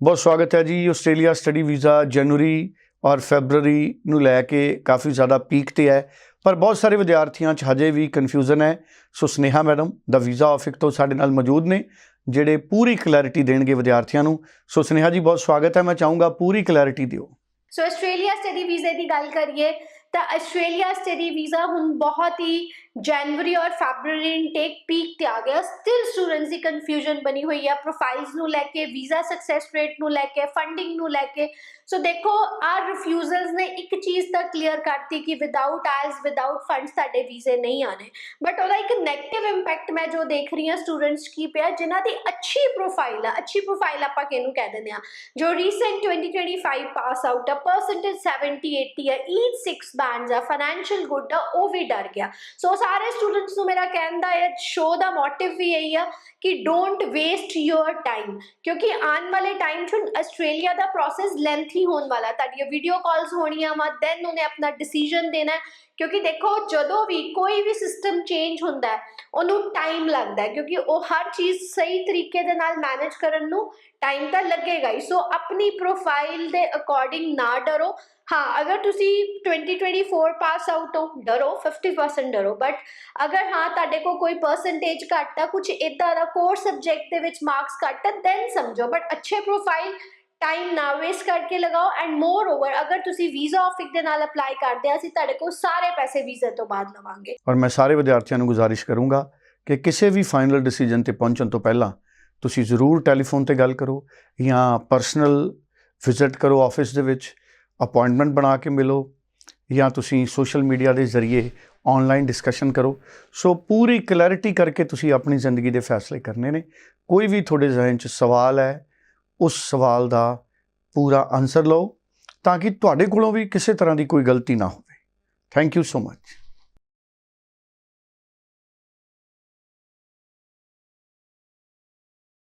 ਬਹੁਤ ਸਵਾਗਤ ਹੈ ਜੀ ਆਸਟ੍ਰੇਲੀਆ ਸਟੱਡੀ ਵੀਜ਼ਾ ਜਨਵਰੀ ਔਰ ਫੈਬਰੂਰੀ ਨੂੰ ਲੈ ਕੇ ਕਾਫੀ ਜ਼ਿਆਦਾ ਪੀਕ ਤੇ ਹੈ, ਪਰ ਬਹੁਤ ਸਾਰੇ ਵਿਦਿਆਰਥੀਆਂ 'ਚ ਹਜੇ ਵੀ ਕਨਫਿਊਜ਼ਨ ਹੈ। ਸੋ ਸਨੇਹਾ ਮੈਡਮ ਦਾ ਵੀਜ਼ਾ ਆਫਿਸ ਤੋਂ ਸਾਡੇ ਨਾਲ ਮੌਜੂਦ ਨੇ, ਜਿਹੜੇ ਪੂਰੀ ਕਲੈਰਿਟੀ ਦੇਣਗੇ ਵਿਦਿਆਰਥੀਆਂ ਨੂੰ। ਸੋ ਸਨੇਹਾ ਜੀ ਬਹੁਤ ਸਵਾਗਤ ਹੈ, ਮੈਂ ਚਾਹੂੰਗਾ ਪੂਰੀ ਕਲੈਰਿਟੀ ਦਿਓ। ਸੋ ਆਸਟ੍ਰੇਲੀਆ ਸਟੱਡੀ ਵੀਜ਼ੇ ਦੀ ਗੱਲ ਕਰੀਏ ਤਾਂ ਆਸਟ੍ਰੇਲੀਆ ਸਟੱਡੀ ਵੀਜ਼ਾ ਹੁਣ ਬਹੁਤ ਹੀ ਜਨਵਰੀ ਔਰ ਫੈਬਰੂਰੀ ਇਨਟੇਕ ਪੀਕ ਤੇ ਆ ਗਿਆ। ਸਟਿਲ ਸਟੂਡੈਂਟਸ ਦੀ ਕਨਫਿਊਜ਼ਨ ਬਣੀ ਹੋਈ ਹੈ ਪ੍ਰੋਫਾਈਲਸ ਨੂੰ ਲੈ ਕੇ ਵੀਜ਼ਾ ਸਕਸੈਸ ਰੇਟ ਨੂੰ ਲੈ ਕੇ ਫੰਡਿੰਗ ਨੂੰ ਲੈ ਕੇ। ਸੋ ਦੇਖੋ, ਆ ਰਿਫਿਊਜ਼ਲਸ ਨੇ ਇੱਕ ਚੀਜ਼ ਤਾਂ ਕਲੀਅਰ ਕਰਤੀ ਕਿ ਵਿਦਆਊਟ ਆਇਲਸ ਵਿਦਆਊਟ ਫੰਡਸ ਸਾਡੇ ਵੀਜ਼ੇ ਨਹੀਂ ਆਣੇ ਬਟ ਉਹਦਾ ਇੱਕ 네ਗੇਟਿਵ ਇੰਪੈਕਟ ਮੈਂ ਜੋ ਦੇਖ ਰਹੀ ਹਾਂ ਸਟੂਡੈਂਟਸ ਕੀ ਪਿਆ, ਜਿਨ੍ਹਾਂ ਦੀ ਅੱਛੀ ਪ੍ਰੋਫਾਈਲ ਆ, ਅੱਛੀ ਪ੍ਰੋਫਾਈਲ ਆਪਾਂ ਕਿਹਨੂੰ ਕਹਿ ਦਿੰਦੇ ਆ ਜੋ ਰੀਸੈਂਟ 2025 ਪਾਸ ਆਊਟ ਆ ਪਰਸੈਂਟੇਜ 70 80 ਆ ਈਚ 6 ਬੈਂਡਸ ਆ ਫਾਈਨੈਂਸ਼ੀਅਲ ਗੁੱਡ ਆ, ਉਹ ਵੀ ਡਰ ਗਿਆ। ਸੋ ਸਾਰੇ ਸਟੂਡੈਂਟਸ ਨੂੰ ਮੇਰਾ ਕਹਿਣ ਦਾ ਇਹ ਸ਼ੋ ਦਾ ਮੋਟਿਵ ਵੀ ਇਹੀ ਆ ਕਿ ਡੋਂਟ ਵੇਸਟ ਯੋਰ ਟਾਈਮ ਕਿਉਂਕਿ ਆਉਣ ਵਾਲੇ ਟਾਈਮ 'ਚ ਆਸਟ੍ਰੇਲੀਆ ਦਾ ਪ੍ਰੋਸੈਸ ਲੈਂਥੀ ਹੋਣ ਵਾਲਾ। ਤੁਹਾਡੀਆਂ ਵੀਡੀਓ ਕਾਲਸ ਹੋਣੀਆਂ ਵਾ ਦੈਨ ਉਹਨੇ ਆਪਣਾ ਡਿਸੀਜਨ ਦੇਣਾ ਕਿਉਂਕਿ ਦੇਖੋ, ਜਦੋਂ ਵੀ ਕੋਈ ਵੀ ਸਿਸਟਮ ਚੇਂਜ ਹੁੰਦਾ ਹੈ, ਉਹਨੂੰ ਟਾਈਮ ਲੱਗਦਾ ਹੈ। ਕਿਉਂਕਿ ਉਹ ਹਰ ਚੀਜ਼ ਸਹੀ ਤਰੀਕੇ ਦੇ ਨਾਲ ਮੈਨੇਜ ਕਰਨ ਨੂੰ ਟਾਈਮ ਤਾਂ ਲੱਗੇਗਾ ਹੀ। ਸੋ ਆਪਣੀ ਪ੍ਰੋਫਾਈਲ ਦੇ ਅਕੋਰਡਿੰਗ ਨਾ ਡਰੋ। ਹਾਂ ਅਗਰ ਤੁਸੀਂ 2024 ਪਾਸ ਆਊਟ ਹੋ ਡਰੋ 50% ਡਰੋ ਬਟ ਅਗਰ ਹਾਂ ਤੁਹਾਡੇ ਕੋਲ ਕੋਈ ਪਰਸੈਂਟੇਜ ਘੱਟ ਆ ਕੁਝ ਇਦਾਂ ਦਾ ਕੋਰ ਸਬਜੈਕਟ ਦੇ ਵਿੱਚ ਮਾਰਕਸ ਘੱਟ ਆ ਦੈਨ ਸਮਝੋ ਬਟ ਅੱਛੇ ਪ੍ਰੋਫਾਈਲ ਟਾਈਮ ਨਾ ਵੇਸਟ ਕਰਕੇ ਲਗਾਓ ਐਂਡ ਮੋਰ ਓਵਰ ਅਗਰ ਤੁਸੀਂ ਵੀਜ਼ਾ ਆਫਿਸ ਦੇ ਨਾਲ ਅਪਲਾਈ ਕਰਦੇ ਆ ਅਸੀਂ ਤੁਹਾਡੇ ਕੋਲ ਸਾਰੇ ਪੈਸੇ ਵੀਜ਼ੇ ਤੋਂ ਬਾਅਦ ਲਵਾਂਗੇ ਔਰ ਮੈਂ ਸਾਰੇ ਵਿਦਿਆਰਥੀਆਂ ਨੂੰ ਗੁਜ਼ਾਰਿਸ਼ ਕਰੂੰਗਾ ਕਿ ਕਿਸੇ ਵੀ ਫਾਈਨਲ ਡਿਸੀਜਨ ਤੇ ਪਹੁੰਚਣ ਤੋਂ ਪਹਿਲਾਂ ਤੁਸੀਂ ਜ਼ਰੂਰ ਟੈਲੀਫੋਨ ਤੇ ਗੱਲ ਕਰੋ ਜਾਂ ਪਰਸਨਲ ਵਿਜ਼ਿਟ ਕਰੋ ਆਫਿਸ ਦੇ ਵਿੱਚ ਅਪਾਇੰਟਮੈਂਟ ਬਣਾ ਕੇ ਮਿਲੋ ਜਾਂ ਤੁਸੀਂ ਸੋਸ਼ਲ ਮੀਡੀਆ ਦੇ ਜ਼ਰੀਏ ਆਨਲਾਈਨ ਡਿਸਕਸ਼ਨ ਕਰੋ। ਸੋ ਪੂਰੀ ਕਲੈਰਿਟੀ ਕਰਕੇ ਤੁਸੀਂ ਆਪਣੀ ਜ਼ਿੰਦਗੀ ਦੇ ਫੈਸਲੇ ਕਰਨੇ ਨੇ। ਕੋਈ ਵੀ ਤੁਹਾਡੇ ਜ਼ਿਹਨ 'ਚ ਸਵਾਲ ਹੈ, ਉਸ ਸਵਾਲ ਦਾ ਪੂਰਾ ਆਨਸਰ ਲਓ ਤਾਂ ਕਿ ਤੁਹਾਡੇ ਕੋਲੋਂ ਵੀ ਕਿਸੇ ਤਰ੍ਹਾਂ ਦੀ ਕੋਈ ਗਲਤੀ ਨਾ ਹੋਵੇ। Thank you so much